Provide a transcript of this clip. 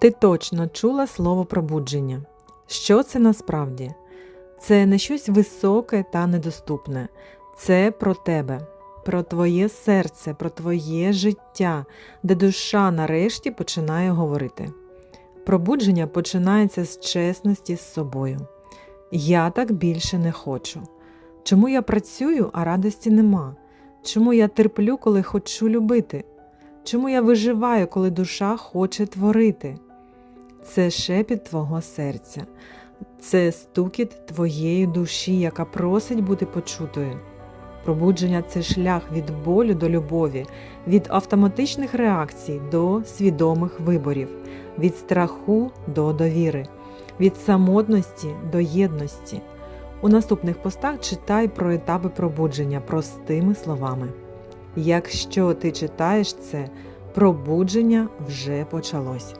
Ти точно чула слово пробудження. Що це насправді? Це не щось високе та недоступне. Це про тебе, про твоє серце, про твоє життя, де душа нарешті починає говорити. Пробудження починається з чесності з собою. Я так більше не хочу. Чому я працюю, а радості нема? Чому я терплю, коли хочу любити? Чому я виживаю, коли душа хоче творити? Це шепіт твого серця, це стукіт твоєї душі, яка просить бути почутою. Пробудження це шлях від болю до любові, від автоматичних реакцій до свідомих виборів, від страху до довіри, від самотності до єдності. У наступних постах читай про етапи пробудження простими словами. Якщо ти читаєш це, пробудження вже почалось.